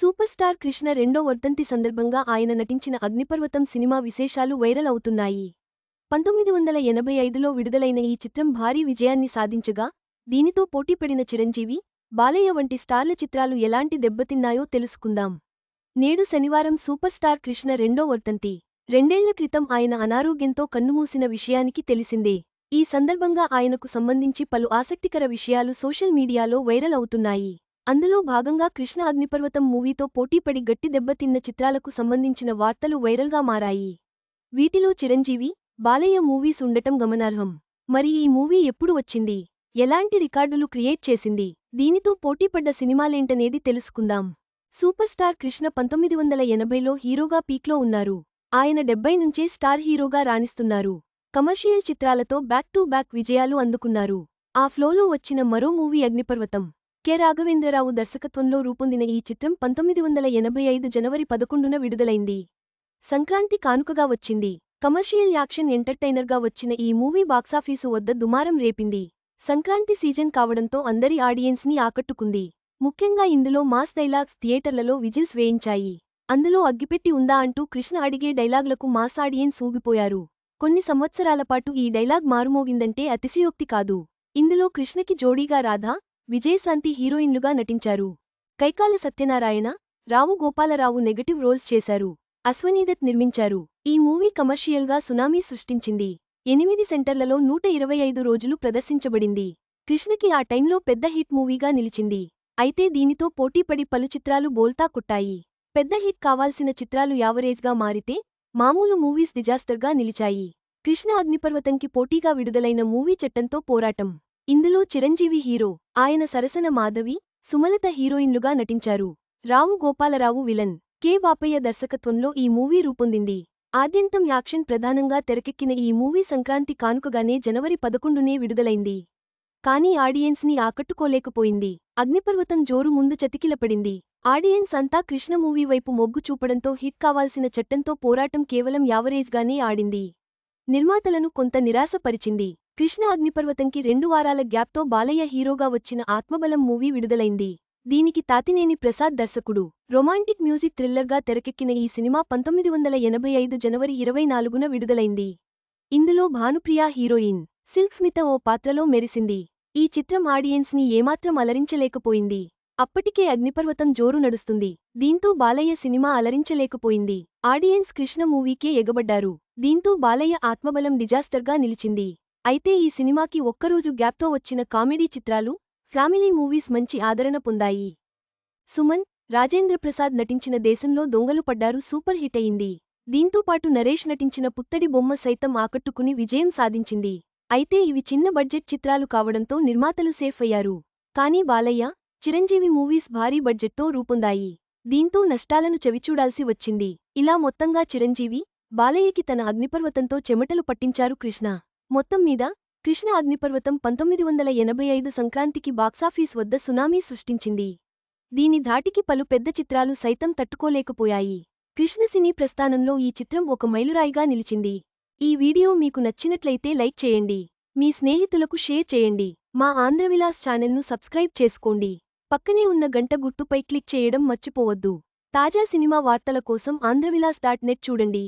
Super star Krishna రెండో వర్ధంతి సందర్భంగా ఆయన నటించిన అగ్నిపర్వతం సినిమా విశేషాలు వైరల్ అవుతున్నాయి. పంతొమ్మిది వందల ఎనభై ఐదులో విడుదలైన ఈ చిత్రం భారీ విజయాన్ని సాధించగా దీనితో పోటీపడిన చిరంజీవి బాలయ్య వంటి స్టార్ల చిత్రాలు ఎలాంటి దెబ్బతిన్నాయో తెలుసుకుందాం. నేడు శనివారం సూపర్ స్టార్ కృష్ణ రెండో వర్ధంతి. రెండేళ్ళ క్రితం ఆయన అనారోగ్యంతో కన్నుమూసిన విషయానికి తెలిసిందే. ఈ సందర్భంగా ఆయనకు సంబంధించి పలు ఆసక్తికర విషయాలు సోషల్ మీడియాలో వైరల్ అవుతున్నాయి. అందులో భాగంగా కృష్ణ అగ్నిపర్వతం మూవీతో పోటీపడి గట్టి దెబ్బతిన్న చిత్రాలకు సంబంధించిన వార్తలు వైరల్గా మారాయి. వీటిలో చిరంజీవి బాలయ్య మూవీస్ ఉండటం గమనార్హం. మరి ఈ మూవీ ఎప్పుడు వచ్చింది? ఎలాంటి రికార్డులు క్రియేట్ చేసింది? దీనితో పోటీపడ్డ సినిమాలేంటనేది తెలుసుకుందాం. సూపర్ స్టార్ కృష్ణ పంతొమ్మిది వందల ఎనభైలో హీరోగా పీక్లో ఉన్నారు. ఆయన డెబ్బై నుంచే స్టార్ హీరోగా రాణిస్తున్నారు. కమర్షియల్ చిత్రాలతో బ్యాక్ టు బ్యాక్ విజయాలు అందుకున్నారు. ఆ ఫ్లోలో వచ్చిన మరో మూవీ అగ్నిపర్వతం. కె. రాఘవేంద్రరావు దర్శకత్వంలో రూపొందిన ఈ చిత్రం పంతొమ్మిది వందల ఎనభై ఐదు జనవరి పదకొండున విడుదలైంది. సంక్రాంతి కానుకగా వచ్చింది. కమర్షియల్ యాక్షన్ ఎంటర్టైనర్గా వచ్చిన ఈ మూవీ బాక్సాఫీసు వద్ద దుమారం రేపింది. సంక్రాంతి సీజన్ కావడంతో అందరి ఆడియన్స్ని ఆకట్టుకుంది. ముఖ్యంగా ఇందులో మాస్ డైలాగ్స్ థియేటర్లలో విజిల్స్ వేయించాయి. అందులో అగ్గిపెట్టి ఉందా అంటూ కృష్ణ అడిగే డైలాగ్లకు మాస్ ఆడియన్స్ ఊగిపోయారు. కొన్ని సంవత్సరాల పాటు ఈ డైలాగ్ మారుమోగిందంటే అతిశయోక్తి కాదు. ఇందులో కృష్ణకి జోడీగా రాధా విజయశాంతి హీరోయిన్లుగా నటించారు. కైకాల సత్యనారాయణ రావు గోపాలరావు నెగటివ్ రోల్స్ చేశారు. అశ్వనీదత్ నిర్మించారు. ఈ మూవీ కమర్షియల్గా సునామీ సృష్టించింది. ఎనిమిది సెంటర్లలో నూట ఇరవై ఐదు రోజులు ప్రదర్శించబడింది. కృష్ణకి ఆ టైంలో పెద్ద హిట్ మూవీగా నిలిచింది. అయితే దీనితో పోటీపడి పలు చిత్రాలు బోల్తా కొట్టాయి. పెద్ద హిట్ కావాల్సిన చిత్రాలు యావరేజ్గా మారితే మామూలు మూవీస్ డిజాస్టర్గా నిలిచాయి. కృష్ణ అగ్నిపర్వతంకి పోటీగా విడుదలైన మూవీ చట్టంతో పోరాటం. ఇందులో చిరంజీవి హీరో ఆయన సరసన మాధవి సుమలత హీరోయిన్లుగా నటించారు. రావు గోపాలరావు విలన్ కె వాపయ్య దర్శకత్వంలో ఈ మూవీ రూపొందింది. ఆద్యంతం యాక్షన్ ప్రధానంగా తెరకెక్కిన ఈ మూవీ సంక్రాంతి కానుకగానే జనవరి పదకొండునే విడుదలైంది. కానీ ఆడియన్స్ని ఆకట్టుకోలేకపోయింది. అగ్నిపర్వతం జోరు ముందు చతికిలపడింది. ఆడియన్స్ అంతా కృష్ణ మూవీ వైపు మొగ్గు చూపడంతో హిట్ కావాల్సిన చట్టంతో పోరాటం కేవలం యావరేజ్గానే ఆడింది. నిర్మాతలను కొంత నిరాశపరిచింది. కృష్ణ అగ్నిపర్వతంకి రెండు వారాల గ్యాప్తో బాలయ్య హీరోగా వచ్చిన ఆత్మబలం మూవీ విడుదలైంది. దీనికి తాతినేని ప్రసాద్ దర్శకుడు. రొమాంటిక్ మ్యూజిక్ థ్రిల్లర్గా తెరకెక్కిన ఈ సినిమా పంతొమ్మిది వందల ఎనభై ఐదు జనవరి ఇరవై నాలుగున విడుదలైంది. ఇందులో భానుప్రియ హీరోయిన్ సిల్క్ స్మిత ఓ పాత్రలో మెరిసింది. ఈ చిత్రం ఆడియన్స్ని ఏమాత్రం అలరించలేకపోయింది. అప్పటికే అగ్నిపర్వతం జోరు నడుస్తుంది. దీంతో బాలయ్య సినిమా అలరించలేకపోయింది. ఆడియన్స్ కృష్ణ మూవీకే ఎగబడ్డారు. దీంతో బాలయ్య ఆత్మబలం డిజాస్టర్గా నిలిచింది. అయితే ఈ సినిమాకి ఒక్కరోజు గ్యాప్తో వచ్చిన కామెడీ చిత్రాలు ఫ్యామిలీ మూవీస్ మంచి ఆదరణ పొందాయి. సుమన్ రాజేంద్ర ప్రసాద్ నటించిన దేశంలో దొంగలు పడ్డారు సూపర్ హిట్ అయింది. దీంతో పాటు నరేష్ నటించిన పుత్తడి బొమ్మ సైతం ఆకట్టుకుని విజయం సాధించింది. అయితే ఇవి చిన్న బడ్జెట్ చిత్రాలు కావడంతో నిర్మాతలు సేఫ్ అయ్యారు. కానీ బాలయ్య చిరంజీవి మూవీస్ భారీ బడ్జెట్తో రూపొందాయి. దీంతో నష్టాలను చవిచూడాల్సి వచ్చింది. ఇలా మొత్తంగా చిరంజీవి బాలయ్యకి తన అగ్నిపర్వతంతో చెమటలు పట్టించారు కృష్ణ. మొత్తం మీద కృష్ణ అగ్నిపర్వతం పంతొమ్మిది వందల ఎనభై ఐదు సంక్రాంతికి బాక్సాఫీస్ వద్ద సునామీ సృష్టించింది. దీని ధాటికి పలు పెద్ద చిత్రాలు సైతం తట్టుకోలేకపోయాయి. కృష్ణ సినీ ప్రస్థానంలో ఈ చిత్రం ఒక మైలురాయిగా నిలిచింది. ఈ వీడియో మీకు నచ్చినట్లయితే లైక్ చేయండి. మీ స్నేహితులకు షేర్ చేయండి. మా ఆంధ్రవిలాస్ ఛానల్ను సబ్స్క్రైబ్ చేసుకోండి. పక్కనే ఉన్న గంట గుర్తుపై క్లిక్ చేయడం మర్చిపోవద్దు. తాజా సినిమా వార్తల కోసం ఆంధ్రవిలాస్ డాట్ నెట్ చూడండి.